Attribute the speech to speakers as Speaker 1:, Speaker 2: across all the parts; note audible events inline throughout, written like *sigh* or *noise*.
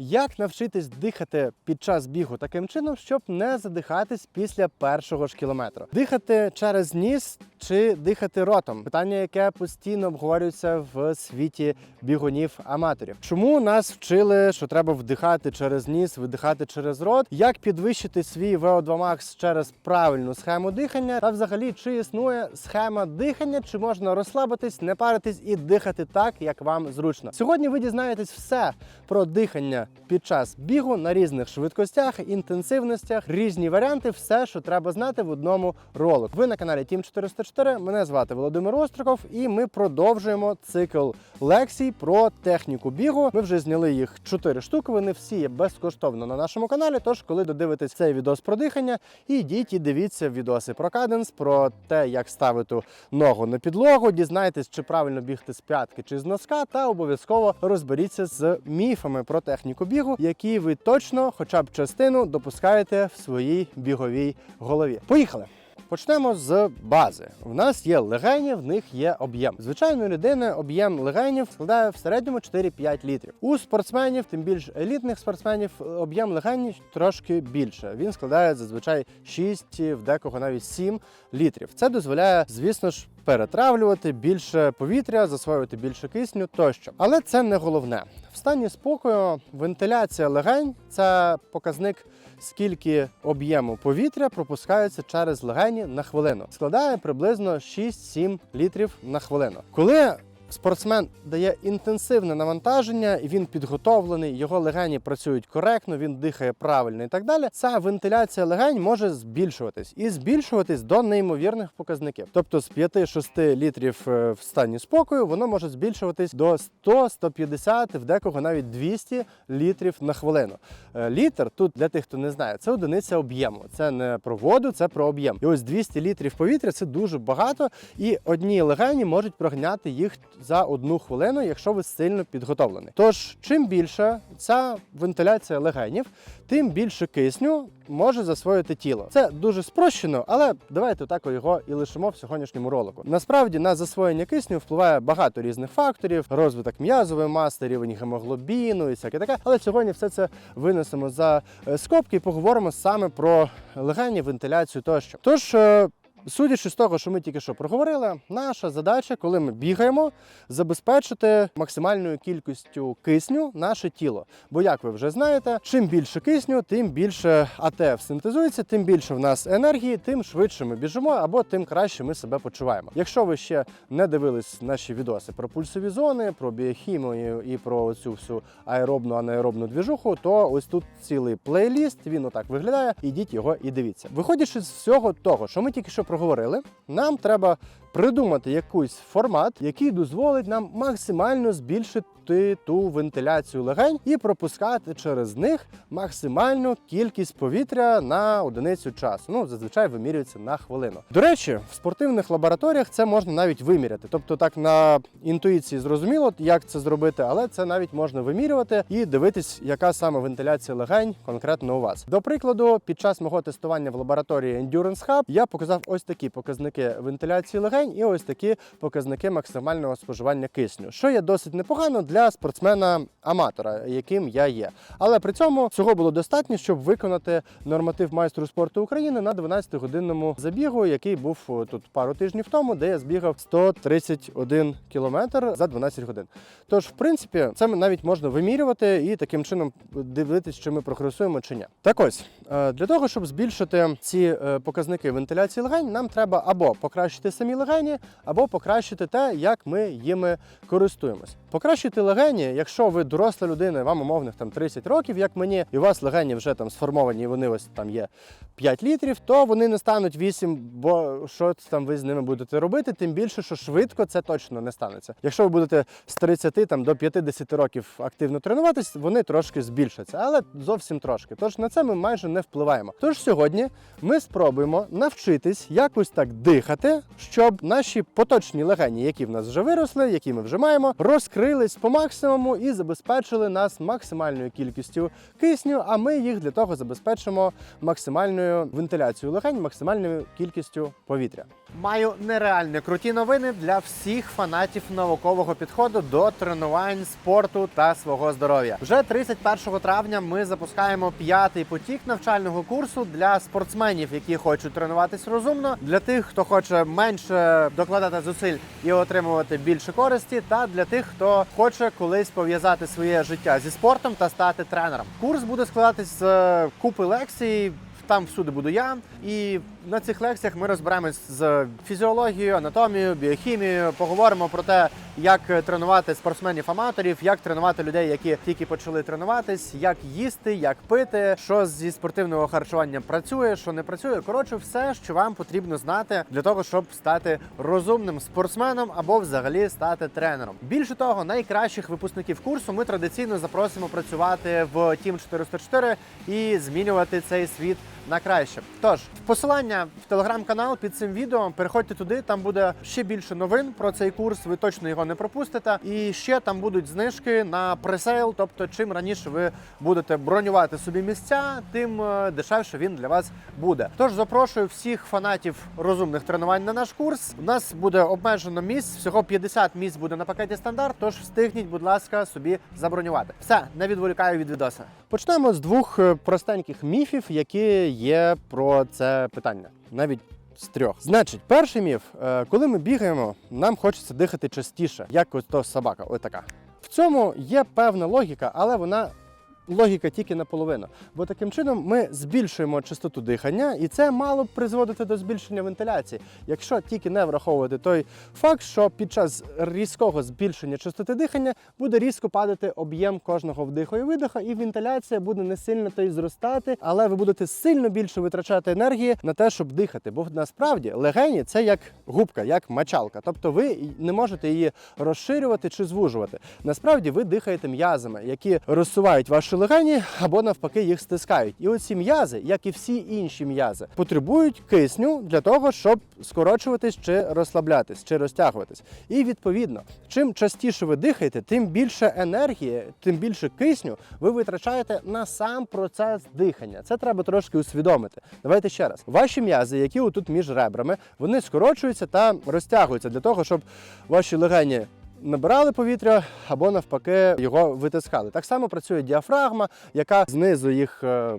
Speaker 1: Як навчитись дихати під час бігу таким чином, щоб не задихатись після першого ж кілометра? Дихати через ніс чи дихати ротом. Питання, яке постійно обговорюється в світі бігунів-аматорів. Чому нас вчили, що треба вдихати через ніс, видихати через рот? Як підвищити свій vo 2 Max через правильну схему дихання? Та взагалі, чи існує схема дихання, чи можна розслабитись, не паритись і дихати так, як вам зручно? Сьогодні ви дізнаєтесь все про дихання під час бігу на різних швидкостях, інтенсивностях, різні варіанти, все, що треба знати в одному ролику. Ви на каналі Тім 406 4. Мене звати Володимир Остроков, і ми продовжуємо цикл лекцій про техніку бігу. Ми вже зняли їх 4 штуки. Вони всі є безкоштовно на нашому каналі. Тож, коли додивитесь цей відос про дихання, ідіть і дивіться відоси про каденс, про те, як ставити ногу на підлогу, дізнайтесь, чи правильно бігти з п'ятки чи з носка, та обов'язково розберіться з міфами про техніку бігу, які ви точно, хоча б частину, допускаєте в своїй біговій голові. Поїхали! Почнемо з бази. В нас є легені, в них є об'єм. Звичайної людини об'єм легенів складає в середньому 4-5 літрів. У спортсменів, тим більш елітних спортсменів, об'єм легенів трошки більше. Він складає зазвичай 6, в декого навіть 7 літрів. Це дозволяє, звісно ж, перетравлювати більше повітря, засвоювати більше кисню тощо. Але це не головне. В стані спокою вентиляція легень це показник скільки об'єму повітря пропускається через легені на хвилину. Складає приблизно 6-7 літрів на хвилину. Коли Спортсмен дає інтенсивне навантаження, він підготовлений, його легені працюють коректно, він дихає правильно і так далі. Ця вентиляція легень може збільшуватись і збільшуватись до неймовірних показників. Тобто з 5-6 літрів е, в стані спокою воно може збільшуватись до 100-150, в декого навіть 200 літрів на хвилину. Е, Літр тут для тих, хто не знає, це одиниця об'єму. Це не про воду, це про об'єм. І ось 200 літрів повітря це дуже багато, і одні легені можуть прогняти їх за одну хвилину, якщо ви сильно підготовлені. Тож, чим більше ця вентиляція легенів, тим більше кисню може засвоїти тіло. Це дуже спрощено, але давайте так його і лишимо в сьогоднішньому ролику. Насправді на засвоєння кисню впливає багато різних факторів: розвиток м'язової маси, рівень гемоглобіну і всяке таке. Але сьогодні все це винесемо за е, скобки і поговоримо саме про легені, вентиляцію тощо. Тож. Судячи з того, що ми тільки що проговорили, наша задача, коли ми бігаємо, забезпечити максимальною кількістю кисню наше тіло. Бо, як ви вже знаєте, чим більше кисню, тим більше АТФ синтезується, тим більше в нас енергії, тим швидше ми біжимо, або тим краще ми себе почуваємо. Якщо ви ще не дивились наші відоси про пульсові зони, про біохімію і про цю всю аеробну анаеробну двіжуху, то ось тут цілий плейліст. Він отак виглядає. Ідіть його і дивіться. Виходячи з всього того, що ми тільки що проговорили, нам треба придумати якийсь формат, який дозволить нам максимально збільшити ту вентиляцію легень і пропускати через них максимальну кількість повітря на одиницю часу. Ну, зазвичай вимірюється на хвилину. До речі, в спортивних лабораторіях це можна навіть виміряти. Тобто, так на інтуїції зрозуміло, як це зробити, але це навіть можна вимірювати і дивитись, яка саме вентиляція легень конкретно у вас. До прикладу, під час мого тестування в лабораторії Endurance Hub я показав ось такі показники вентиляції легень і ось такі показники максимального споживання кисню, що є досить непогано для спортсмена-аматора, яким я є. Але при цьому цього було достатньо, щоб виконати норматив майстру спорту України на 12-годинному забігу, який був тут пару тижнів тому, де я збігав 131 кілометр за 12 годин. Тож, в принципі, це навіть можна вимірювати і таким чином дивитись, чи ми прогресуємо чи ні. Так ось е, для того, щоб збільшити ці е, показники вентиляції легень, нам треба або покращити самі легені, або покращити те, як ми їми користуємось. Покращити легені, якщо ви доросла людина, вам умовних там 30 років, як мені, і у вас легені вже там сформовані, і вони ось там є 5 літрів, то вони не стануть 8, бо що там ви з ними будете робити, тим більше, що швидко це точно не станеться. Якщо ви будете з 30 там, до 50 років активно тренуватись, вони трошки збільшаться, але зовсім трошки. Тож на це ми майже не впливаємо. Тож сьогодні ми спробуємо навчитись якось так дихати, щоб наші поточні легені, які в нас вже виросли, які ми вже маємо, розкрились по максимуму і забезпечили нас максимальною кількістю кисню. А ми їх для того забезпечимо максимальною вентиляцією легень, максимальною кількістю повітря. Маю нереально круті новини для всіх фанатів наукового підходу до тренувань, спорту та свого здоров'я. Вже 31 травня ми запускаємо п'ятий потік навчального курсу для спортсменів, які хочуть тренуватись розумно, для тих, хто хоче менше докладати зусиль і отримувати більше користі, та для тих, хто хоче колись пов'язати своє життя зі спортом та стати тренером. Курс буде складатись з е, купи лекцій. Там всюди буду я, і на цих лекціях ми розберемось з фізіологією, анатомією, біохімією. Поговоримо про те, як тренувати спортсменів-аматорів, як тренувати людей, які тільки почали тренуватись, як їсти, як пити, що зі спортивного харчування працює, що не працює. Коротше, все, що вам потрібно знати для того, щоб стати розумним спортсменом або взагалі стати тренером. Більше того, найкращих випускників курсу ми традиційно запросимо працювати в Team 404 і змінювати цей світ на краще. Тож, посилання в телеграм-канал під цим відео. Переходьте туди, там буде ще більше новин про цей курс. Ви точно його не пропустите. І ще там будуть знижки на пресейл. Тобто, чим раніше ви будете бронювати собі місця, тим е, дешевше він для вас буде. Тож запрошую всіх фанатів розумних тренувань на наш курс. У нас буде обмежено місць, всього 50 місць буде на пакеті стандарт. Тож встигніть, будь ласка, собі забронювати. Все, не відволікаю від відоса. Почнемо з двох е, простеньких міфів, які є про це питання. Навіть з трьох. Значить, перший міф, е, коли ми бігаємо, нам хочеться дихати частіше, як ось то собака, ось така. В цьому є певна логіка, але вона. Логіка тільки наполовину, бо таким чином ми збільшуємо частоту дихання, і це мало б призводити до збільшення вентиляції, якщо тільки не враховувати той факт, що під час різкого збільшення частоти дихання буде різко падати об'єм кожного вдиху і видиху, і вентиляція буде не сильно то й зростати, але ви будете сильно більше витрачати енергії на те, щоб дихати. Бо насправді легені це як губка, як мочалка. Тобто ви не можете її розширювати чи звужувати. Насправді ви дихаєте м'язами, які розсувають ваші легені або навпаки їх стискають. І оці м'язи, як і всі інші м'язи, потребують кисню для того, щоб скорочуватись чи розслаблятись, чи розтягуватись. І відповідно, чим частіше ви дихаєте, тим більше енергії, тим більше кисню ви витрачаєте на сам процес дихання. Це треба трошки усвідомити. Давайте ще раз. Ваші м'язи, які отут між ребрами, вони скорочуються та розтягуються для того, щоб ваші легені набирали повітря або навпаки його витискали. Так само працює діафрагма, яка знизу їх е,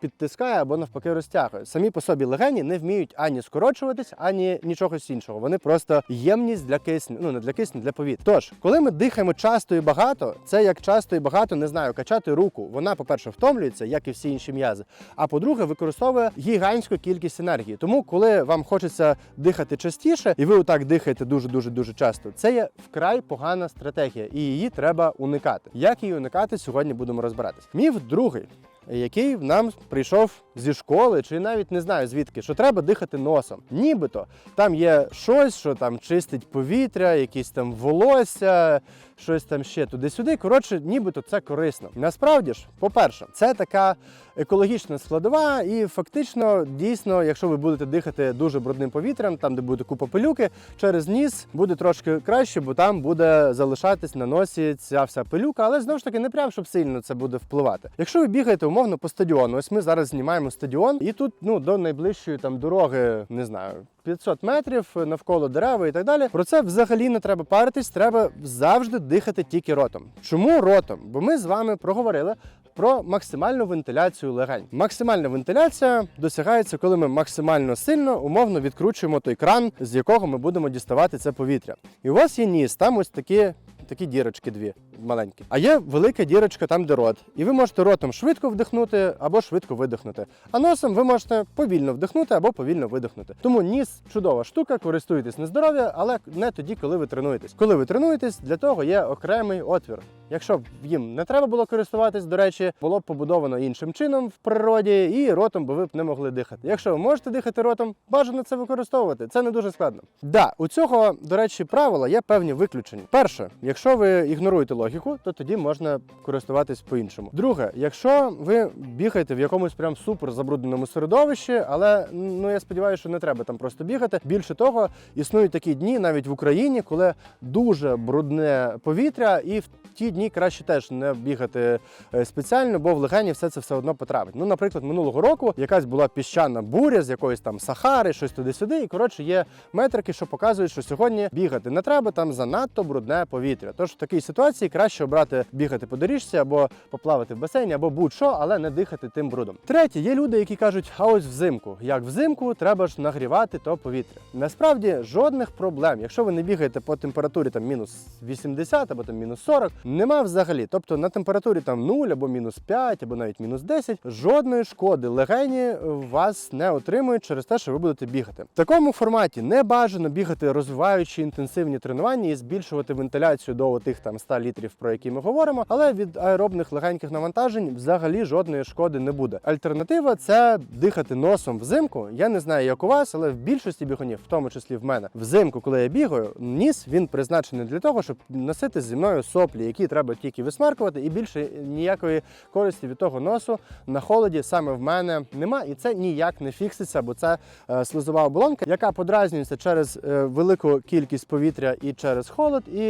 Speaker 1: підтискає або навпаки розтягує. Самі по собі легені не вміють ані скорочуватись, ані нічого іншого. Вони просто ємність для кисню, ну не для кисню, для повітря. Тож, коли ми дихаємо часто і багато, це як часто і багато не знаю, качати руку. Вона, по-перше, втомлюється, як і всі інші м'язи. А по-друге, використовує гігантську кількість енергії. Тому, коли вам хочеться дихати частіше, і ви отак дихаєте дуже дуже дуже часто, це є вкрай погана стратегія, і її треба уникати. Як її уникати, сьогодні будемо розбиратись. Міф другий. Який нам прийшов зі школи, чи навіть не знаю звідки, що треба дихати носом. Нібито там є щось, що там чистить повітря, якісь там волосся, щось там ще туди-сюди. Коротше, нібито це корисно. Насправді ж, по-перше, це така екологічна складова, і фактично, дійсно, якщо ви будете дихати дуже брудним повітрям, там де буде купа пилюки, через ніс буде трошки краще, бо там буде залишатись на носі ця вся пилюка, але знову ж таки не прям, щоб сильно це буде впливати. Якщо ви бігаєте умовно по стадіону, ось ми зараз знімаємо стадіон, і тут ну до найближчої там дороги, не знаю. 500 метрів навколо дерева і так далі. Про це взагалі не треба паритись. Треба завжди дихати тільки ротом. Чому ротом? Бо ми з вами проговорили про максимальну вентиляцію легень. Максимальна вентиляція досягається, коли ми максимально сильно умовно відкручуємо той кран, з якого ми будемо діставати це повітря. І у вас є ніс, там ось такі. Такі дірочки дві маленькі. А є велика дірочка там, де рот. І ви можете ротом швидко вдихнути або швидко видихнути. А носом ви можете повільно вдихнути або повільно видихнути. Тому ніс чудова штука, користуйтесь на здоров'я, але не тоді, коли ви тренуєтесь. Коли ви тренуєтесь, для того є окремий отвір. Якщо б їм не треба було користуватись, до речі, було б побудовано іншим чином в природі, і ротом би ви б не могли дихати. Якщо ви можете дихати ротом, бажано це використовувати. Це не дуже складно. Да, у цього, до речі, правила є певні виключення. Перше, Якщо ви ігноруєте логіку, то тоді можна користуватись по-іншому. Друге, якщо ви бігаєте в якомусь прям супер забрудненому середовищі, але ну я сподіваюся, що не треба там просто бігати. Більше того, існують такі дні навіть в Україні, коли дуже брудне повітря, і в ті дні краще теж не бігати е, спеціально, бо в легені все це все одно потрапить. Ну, наприклад, минулого року якась була піщана буря з якоїсь там Сахари, щось туди-сюди. І коротше є метрики, що показують, що сьогодні бігати не треба, там занадто брудне повітря. Тож в такій ситуації краще обрати бігати по доріжці або поплавати в басейні, або будь-що, але не дихати тим брудом. Третє, є люди, які кажуть, а ось взимку. Як взимку, треба ж нагрівати то повітря. Насправді жодних проблем. Якщо ви не бігаєте по температурі там мінус 80 або там мінус 40, нема взагалі. Тобто на температурі там 0 або мінус 5, або навіть мінус 10, жодної шкоди легені вас не отримують через те, що ви будете бігати. В такому форматі не бажано бігати, розвиваючи інтенсивні тренування і збільшувати вентиляцію до тих там 100 літрів, про які ми говоримо. Але від аеробних легеньких навантажень взагалі жодної шкоди не буде. Альтернатива це дихати носом взимку. Я не знаю, як у вас, але в більшості бігунів, в тому числі в мене, взимку, коли я бігаю, ніс він призначений для того, щоб носити зі мною соплі, які треба тільки висмаркувати, і більше ніякої користі від того носу на холоді саме в мене нема, і це ніяк не фікситься, бо це е, слизова оболонка, яка подразнюється через е, велику кількість повітря і через холод, і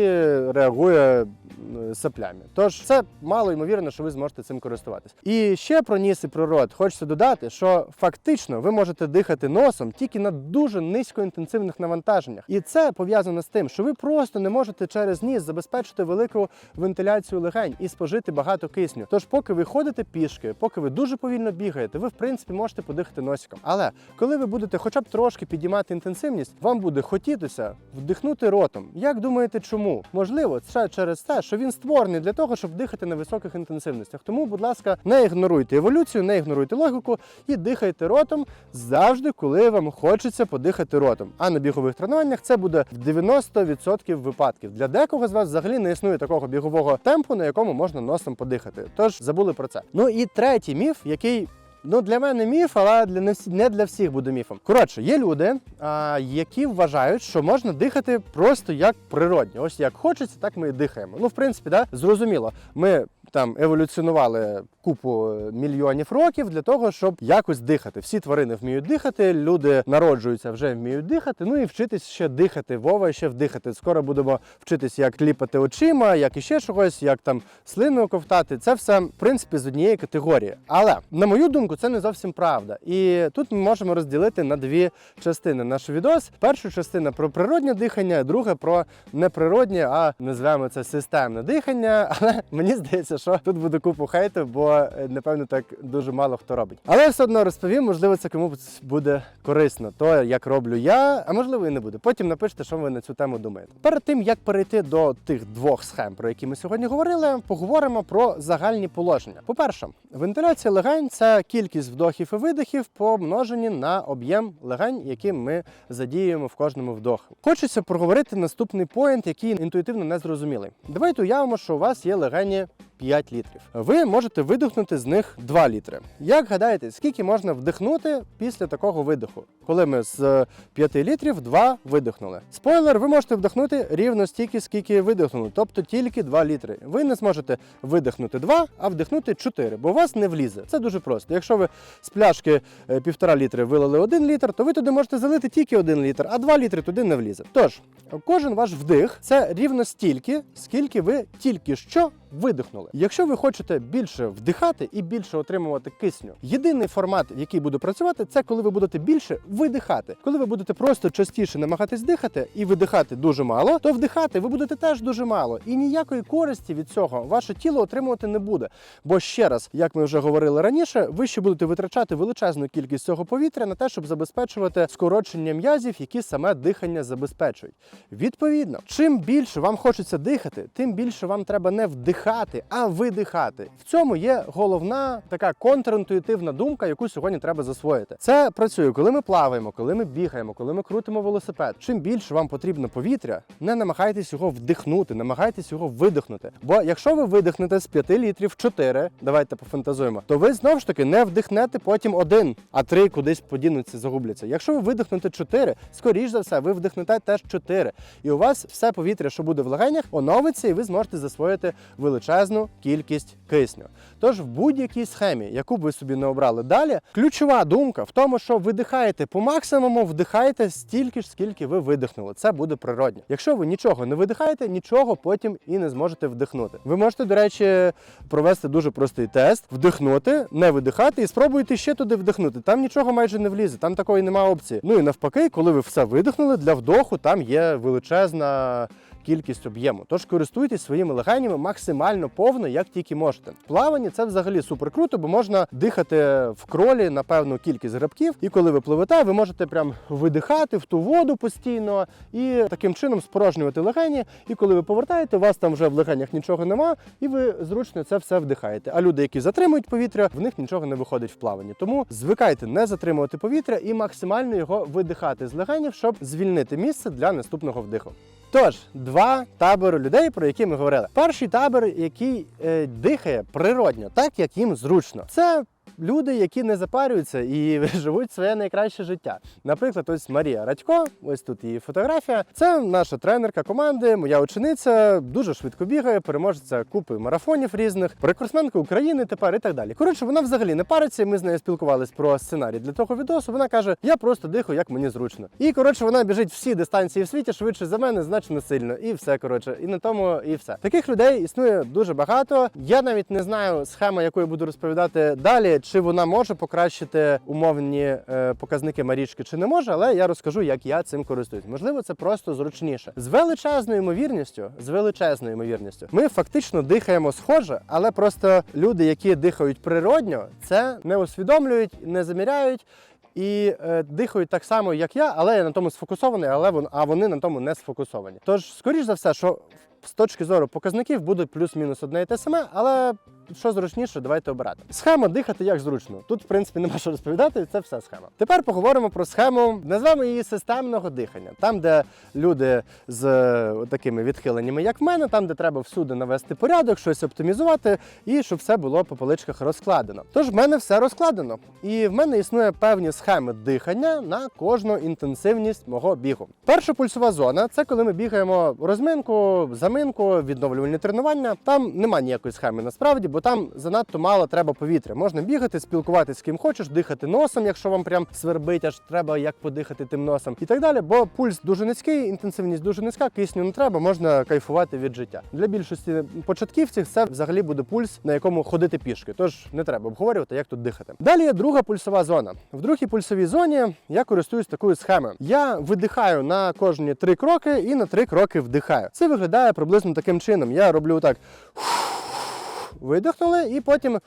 Speaker 1: реагує е, соплями. Тож це мало ймовірно, що ви зможете цим користуватись. І ще про ніс і про рот хочеться додати, що фактично ви можете дихати носом тільки на дуже низькоінтенсивних навантаженнях. І це пов'язано з тим, що ви просто не можете через ніс забезпечити велику вентиляцію легень і спожити багато кисню. Тож, поки ви ходите пішки, поки ви дуже повільно бігаєте, ви в принципі можете подихати носиком. Але коли ви будете хоча б трошки підіймати інтенсивність, вам буде хотітися вдихнути ротом. Як думаєте, чому? Можливо, це через те, що він створений для того, щоб дихати на високих інтенсивностях. Тому, будь ласка, не ігноруйте еволюцію, не ігноруйте логіку і дихайте ротом завжди, коли вам хочеться подихати ротом. А на бігових тренуваннях це буде в 90% випадків. Для декого з вас взагалі не існує такого бігового темпу, на якому можна носом подихати. Тож забули про це. Ну і третій міф, який. Ну, для мене міф, але для не, всі, не для всіх буде міфом. Коротше, є люди, а, які вважають, що можна дихати просто як природньо. Ось як хочеться, так ми і дихаємо. Ну, в принципі, да, зрозуміло, ми там еволюціонували купу мільйонів років для того, щоб якось дихати. Всі тварини вміють дихати, люди народжуються, вже вміють дихати. Ну і вчитись ще дихати. Вова ще вдихати. Скоро будемо вчитись, як кліпати очима, як іще чогось, як там слину ковтати. Це все в принципі з однієї категорії. Але на мою думку, це не зовсім правда. І тут ми можемо розділити на дві частини наш відос. Перша частина про природнє дихання, друга про неприроднє, а назвемо це системне дихання. *laughs* Але мені здається, що тут буде купу хейту, бо е, напевно так дуже мало хто робить. Але все одно розповім, можливо, це комусь буде корисно, то як роблю я, а можливо і не буде. Потім напишете, що ви на цю тему думаєте. Перед тим як перейти до тих двох схем, про які ми сьогодні говорили, поговоримо про загальні положення. По-перше, вентиляція легень це кількість вдохів і видихів помножені на об'єм легень, які ми задіюємо в кожному вдоху. Хочеться проговорити наступний поінт, який інтуїтивно не зрозумілий. Давайте уявимо, що у вас є легені 5 літрів. Ви можете видихнути з них 2 літри. Як гадаєте, скільки можна вдихнути після такого видиху? Коли ми з 5 літрів 2 видихнули. Спойлер, ви можете вдихнути рівно стільки, скільки видихнули, тобто тільки 2 літри. Ви не зможете видихнути 2, а вдихнути 4, бо у вас не влізе. Це дуже просто. Якщо ви з пляшки е, півтора літри вилили 1 літр, то ви туди можете залити тільки 1 літр, а 2 літри туди не влізе. Тож, кожен ваш вдих це рівно стільки, скільки ви тільки що видихнули. Якщо ви хочете більше вдихати і більше отримувати кисню, єдиний формат, який буде працювати, це коли ви будете більше видихати. Коли ви будете просто частіше намагатись дихати і видихати дуже мало, то вдихати ви будете теж дуже мало. І ніякої користі від цього ваше тіло отримувати не буде. Бо ще раз, як ми вже говорили раніше, ви ще будете витрачати величезну кількість цього повітря на те, щоб забезпечувати скорочення м'язів, які саме дихання забезпечують. Відповідно, чим більше вам хочеться дихати, тим більше вам треба не вдихати, а видихати. В цьому є головна така контрінтуїтивна думка, яку сьогодні треба засвоїти. Це працює, коли ми плаваємо, коли ми бігаємо, коли ми крутимо велосипед. Чим більше вам потрібно повітря, не намагайтесь його вдихнути, намагайтесь його видихнути. Бо якщо ви видихнете з 5 літрів 4, давайте пофантазуємо, то ви знову ж таки не вдихнете потім один, а три кудись подінуться, загубляться. Якщо ви видихнете 4, скоріш за все, ви вдихнете теж 4. І у вас все повітря, що буде в легенях, оновиться, і ви зможете засвоїти величезну кількість кисню. Тож в будь-якій схемі, яку б ви собі не обрали далі, ключова думка в тому, що видихаєте по максимуму, вдихаєте стільки ж, скільки ви видихнули. Це буде природньо. Якщо ви нічого не видихаєте, нічого потім і не зможете вдихнути. Ви можете, до речі, провести дуже простий тест, вдихнути, не видихати і спробуйте ще туди вдихнути. Там нічого майже не влізе, там такої немає опції. Ну і навпаки, коли ви все видихнули, для вдоху там є величезна. Кількість об'єму. Тож користуйтесь своїми легенями максимально повно, як тільки можете. В плаванні це взагалі супер круто, бо можна дихати в кролі на певну кількість грибків. І коли ви пливете, ви можете прям видихати в ту воду постійно і таким чином спорожнювати легені. І коли ви повертаєте, у вас там вже в легенях нічого нема, і ви зручно це все вдихаєте. А люди, які затримують повітря, в них нічого не виходить в плаванні. Тому звикайте не затримувати повітря і максимально його видихати з легенів, щоб звільнити місце для наступного вдиху. Тож, два табори людей, про які ми говорили. Перший табор, який е, дихає природньо, так як їм зручно. Це люди, які не запарюються і *laughs* живуть своє найкраще життя. Наприклад, ось Марія Радько, ось тут її фотографія. Це наша тренерка команди, моя учениця, дуже швидко бігає, переможеця купи марафонів різних, рекордсменка України тепер і так далі. Коротше, вона взагалі не париться. Ми з нею спілкувались про сценарій для того відосу. Вона каже: Я просто дихаю, як мені зручно. І коротше, вона біжить всі дистанції в світі швидше за мене, значно сильно. І все коротше, і на тому, і все. Таких людей існує дуже багато. Я навіть не знаю схема, яку я буду розповідати далі, чи вона може покращити умовні е, показники Марічки, чи не може, але я розкажу, як я цим користуюсь. Можливо, це просто зручніше. З величезною ймовірністю, з величезною ймовірністю, ми фактично дихаємо схоже, але просто люди, які дихають природньо, це не усвідомлюють, не заміряють. І е, дихають так само, як я, але я на тому сфокусований, але вон, а вони на тому не сфокусовані. Тож, скоріш за все, що з точки зору показників буде плюс-мінус одне і те саме, але що зручніше, давайте обирати. Схема дихати як зручно. Тут, в принципі, нема що розповідати, це все схема. Тепер поговоримо про схему, назвемо її системного дихання. Там, де люди з е, такими відхиленнями, як в мене, там, де треба всюди навести порядок, щось оптимізувати, і щоб все було по поличках розкладено. Тож в мене все розкладено. І в мене існує певні схеми дихання на кожну інтенсивність мого бігу. Перша пульсова зона це коли ми бігаємо розминку, заминку, відновлювальні тренування. Там нема ніякої схеми насправді, бо там занадто мало треба повітря. Можна бігати, спілкуватися з ким хочеш, дихати носом, якщо вам прям свербить, аж треба як подихати тим носом, і так далі. Бо пульс дуже низький, інтенсивність дуже низька, кисню не треба, можна кайфувати від життя. Для більшості початківців це взагалі буде пульс, на якому ходити пішки. Тож не треба обговорювати, як тут дихати. Далі є друга пульсова зона. В другій пульсовій зоні я користуюсь такою схемою. Я видихаю на кожні три кроки і на три кроки вдихаю. Це виглядає приблизно таким чином. Я роблю так. Видихнули і потім.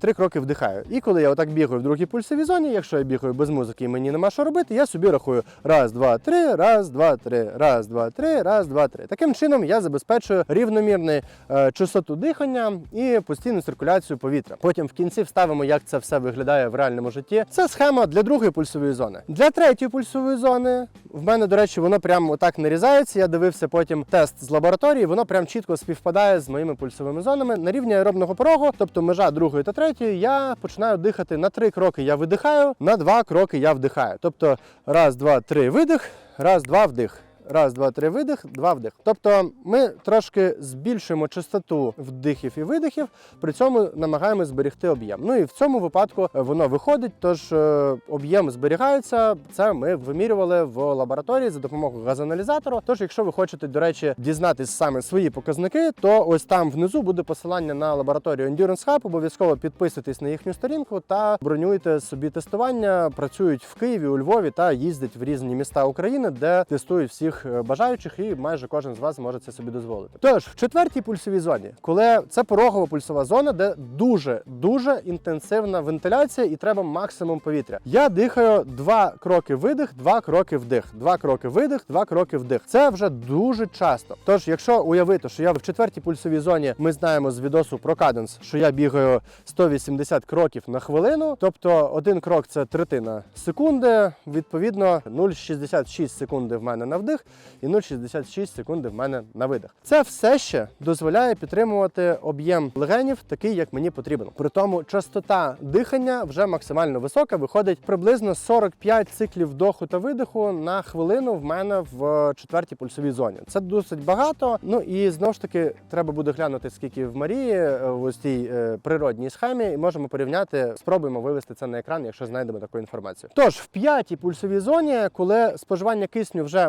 Speaker 1: Три кроки вдихаю. І коли я отак бігаю в другій пульсовій зоні, якщо я бігаю без музики і мені нема що робити, я собі рахую раз, два, три, раз, два, три, раз, два, три, раз, два, три. Таким чином я забезпечую рівномірну е, частоту дихання і постійну циркуляцію повітря. Потім в кінці вставимо, як це все виглядає в реальному житті. Це схема для другої пульсової зони. Для третьої пульсової зони в мене, до речі, воно прямо отак нарізається. Я дивився потім тест з лабораторії. Воно прям чітко співпадає з моїми пульсовими зонами на рівні аеробного порогу, тобто межа другої та третьої, я починаю дихати на три кроки. Я видихаю, на два кроки я вдихаю. Тобто раз, два, три видих, раз, два вдих. Раз, два, три видих, два вдих. Тобто ми трошки збільшуємо частоту вдихів і видихів, при цьому намагаємося зберегти об'єм. Ну і в цьому випадку воно виходить, тож е, об'єм зберігається. Це ми вимірювали в лабораторії за допомогою газоаналізатору. Тож, якщо ви хочете, до речі, дізнатись саме свої показники, то ось там внизу буде посилання на лабораторію Endurance Hub. Обов'язково підписуйтесь на їхню сторінку та бронюйте собі тестування. Працюють в Києві, у Львові та їздять в різні міста України, де тестують всіх всіх е, бажаючих, і майже кожен з вас може це собі дозволити. Тож, в четвертій пульсовій зоні, коли це порогова пульсова зона, де дуже дуже інтенсивна вентиляція і треба максимум повітря. Я дихаю два кроки видих, два кроки вдих, два кроки видих, два кроки вдих. Це вже дуже часто. Тож, якщо уявити, що я в четвертій пульсовій зоні, ми знаємо з відосу про каденс, що я бігаю 180 кроків на хвилину, тобто один крок це третина секунди. Відповідно, 0,66 секунди в мене на вдих і 0,66 секунди в мене на видих. Це все ще дозволяє підтримувати об'єм легенів, такий як мені потрібен. При тому частота дихання вже максимально висока, виходить приблизно 45 циклів вдоху та видиху на хвилину в мене в четвертій пульсовій зоні. Це досить багато. Ну і знову ж таки треба буде глянути, скільки в Марії е, в ось цій е, природній схемі, і можемо порівняти. Спробуємо вивести це на екран, якщо знайдемо таку інформацію. Тож в п'ятій пульсовій зоні, коли споживання кисню вже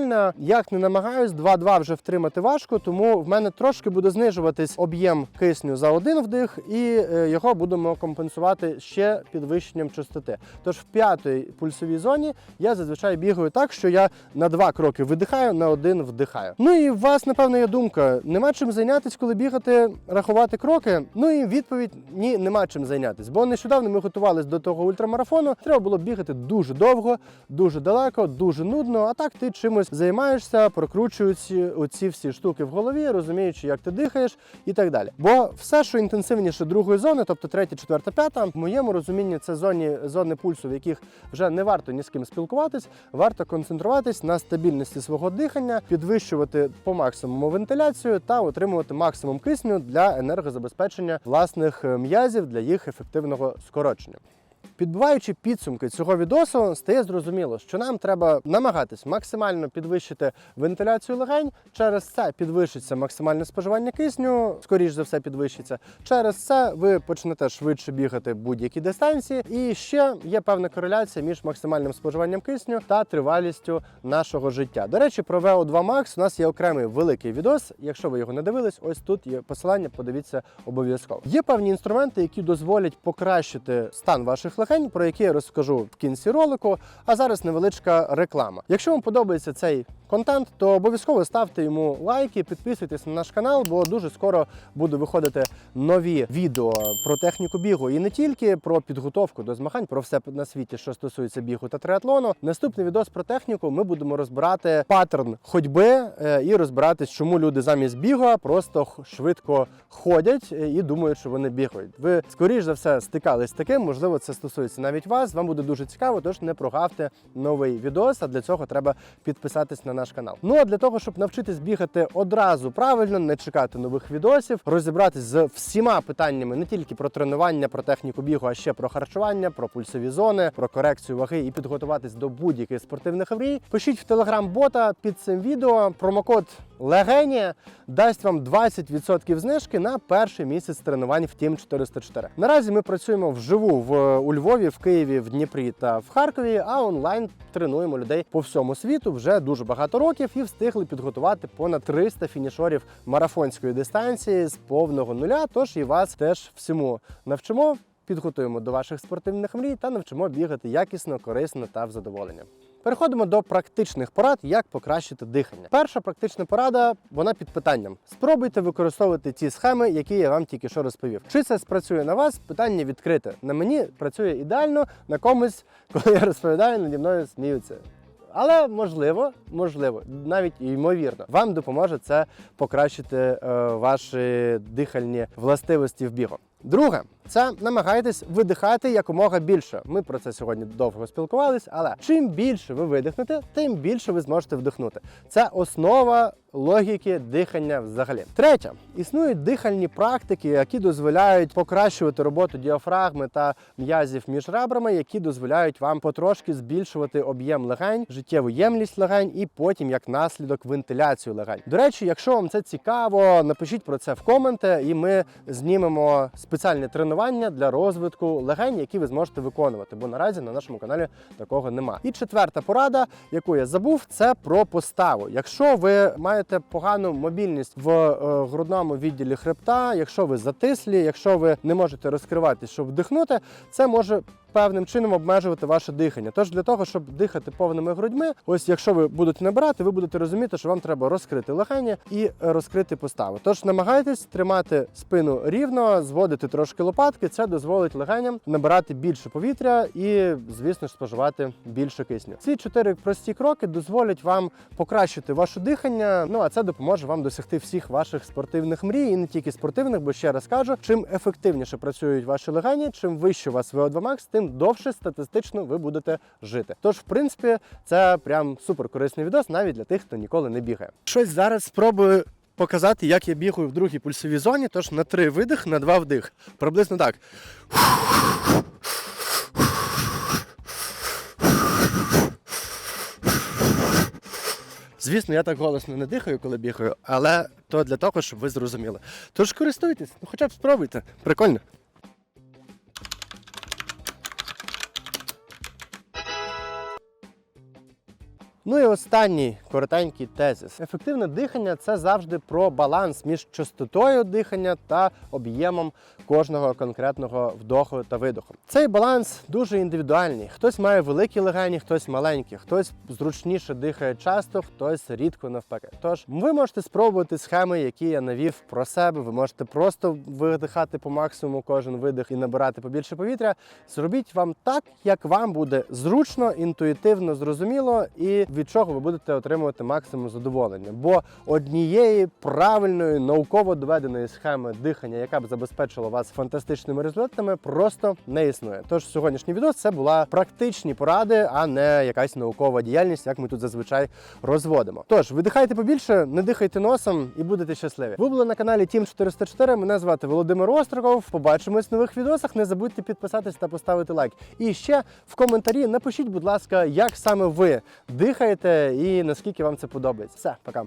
Speaker 1: максимальне, як не намагаюсь, 2-2 вже втримати важко, тому в мене трошки буде знижуватись об'єм кисню за один вдих, і е, його будемо компенсувати ще підвищенням частоти. Тож в п'ятій пульсовій зоні я зазвичай бігаю так, що я на два кроки видихаю, на один вдихаю. Ну і у вас, напевно, є думка: нема чим зайнятися, коли бігати, рахувати кроки. Ну і відповідь ні, нема чим зайнятися. Бо нещодавно ми готувалися до того ультрамарафону. Треба було бігати дуже довго, дуже далеко, дуже нудно. А так ти чимось займаєшся, прокручуючи оці всі штуки в голові, розуміючи, як ти дихаєш і так далі. Бо все, що інтенсивніше другої зони, тобто третя, четверта, п'ята, в моєму розумінні це зоні зони пульсу, в яких вже не варто ні з ким спілкуватись, варто концентруватись на стабільності свого дихання, підвищувати по максимуму вентиляцію та отримувати максимум кисню для енергозабезпечення власних е, м'язів для їх ефективного скорочення. Підбиваючи підсумки цього відосу, стає зрозуміло, що нам треба намагатись максимально підвищити вентиляцію легень. Через це підвищиться максимальне споживання кисню, скоріш за все підвищиться. Через це ви почнете швидше бігати будь-які дистанції. І ще є певна кореляція між максимальним споживанням кисню та тривалістю нашого життя. До речі, про VO2 Max у нас є окремий великий відос. Якщо ви його не дивились, ось тут є посилання. Подивіться обов'язково. Є певні інструменти, які дозволять покращити стан ваших легень, про які я розкажу в кінці ролику. А зараз невеличка реклама. Якщо вам подобається цей контент, то обов'язково ставте йому лайки, підписуйтесь на наш канал, бо дуже скоро будуть виходити нові відео про техніку бігу і не тільки про підготовку до змагань, про все на світі, що стосується бігу та триатлону. Наступний відос про техніку ми будемо розбирати паттерн ходьби е, і розбиратись, чому люди замість бігу просто швидко ходять е, і думають, що вони бігають. Ви скоріш за все стикались з таким, можливо, це стосується навіть вас. Вам буде дуже цікаво, тож не прогавте новий відос. А для цього треба підписатись на наш канал. Ну а для того, щоб навчитись бігати одразу правильно, не чекати нових відосів, розібратись з всіма питаннями не тільки про тренування, про техніку бігу, а ще про харчування, про пульсові зони, про корекцію ваги і підготуватись до будь-яких спортивних аврій. Пишіть в телеграм-бота під цим відео. Промокод Легені дасть вам 20% знижки на перший місяць тренувань в Team 404. Наразі ми працюємо вживу в у Львові, в Києві, в Дніпрі та в Харкові. А онлайн тренуємо людей по всьому світу вже дуже багато років і встигли підготувати понад 300 фінішорів марафонської дистанції з повного нуля. Тож і вас теж всьому навчимо. Підготуємо до ваших спортивних мрій та навчимо бігати якісно, корисно та в задоволення. Переходимо до практичних порад, як покращити дихання. Перша практична порада, вона під питанням. Спробуйте використовувати ті схеми, які я вам тільки що розповів. Чи це спрацює на вас? Питання відкрите. На мені працює ідеально, на комусь, *laughs* коли я розповідаю, наді мною сміються. Але можливо, можливо, навіть ймовірно, вам допоможе це покращити е, ваші дихальні властивості в бігу. Друге, це намагайтесь видихати якомога більше. Ми про це сьогодні довго спілкувалися, але чим більше ви видихнете, тим більше ви зможете вдихнути. Це основа логіки дихання взагалі. Третє, існують дихальні практики, які дозволяють покращувати роботу діафрагми та м'язів між ребрами, які дозволяють вам потрошки збільшувати об'єм легень, життєву ємність легень і потім, як наслідок, вентиляцію легень. До речі, якщо вам це цікаво, напишіть про це в коменти, і ми знімемо спеціальне тренування для розвитку легень, які ви зможете виконувати, бо наразі на нашому каналі такого нема. І четверта порада, яку я забув, це про поставу. Якщо ви маєте погану мобільність в е, грудному відділі хребта, якщо ви затислі, якщо ви не можете розкриватись, щоб вдихнути, це може певним чином обмежувати ваше дихання. Тож для того, щоб дихати повними грудьми, ось якщо ви будете набирати, ви будете розуміти, що вам треба розкрити легені і розкрити постави. Тож намагайтесь тримати спину рівно, зводити трошки лопатки. Це дозволить легеням набирати більше повітря і, звісно ж, споживати більше кисню. Ці чотири прості кроки дозволять вам покращити ваше дихання. Ну а це допоможе вам досягти всіх ваших спортивних мрій, і не тільки спортивних, бо ще раз кажу, чим ефективніше працюють ваші легені, чим вище у вас VO2 max, тим довше статистично ви будете жити. Тож, в принципі, це прям супер корисний відос, навіть для тих, хто ніколи не бігає. Щось зараз спробую. Показати, як я бігаю в другій пульсовій зоні, тож на три видих, на два вдих. Приблизно так. Звісно, я так голосно не дихаю, коли бігаю, але то для того, щоб ви зрозуміли. Тож користуйтесь, ну хоча б спробуйте. Прикольно. Ну і останній коротенький тезис. Ефективне дихання це завжди про баланс між частотою дихання та об'ємом кожного конкретного вдоху та видоху. Цей баланс дуже індивідуальний. Хтось має великі легені, хтось маленькі, хтось зручніше дихає часто, хтось рідко навпаки. Тож ви можете спробувати схеми, які я навів про себе. Ви можете просто видихати по максимуму кожен видих і набирати побільше повітря. Зробіть вам так, як вам буде зручно, інтуїтивно, зрозуміло, і від чого ви будете отримувати максимум задоволення. Бо однієї правильної науково доведеної схеми дихання, яка б забезпечила вас фантастичними результатами, просто не існує. Тож сьогоднішній відео це була практичні поради, а не якась наукова діяльність, як ми тут зазвичай розводимо. Тож видихайте побільше, не дихайте носом і будете щасливі. Ви були на каналі Team 404. Мене звати Володимир Остроков. Побачимось в нових відосах. Не забудьте підписатись та поставити лайк. І ще в коментарі напишіть, будь ласка, як саме ви дихаєте і наскільки вам це подобається. Все, пока.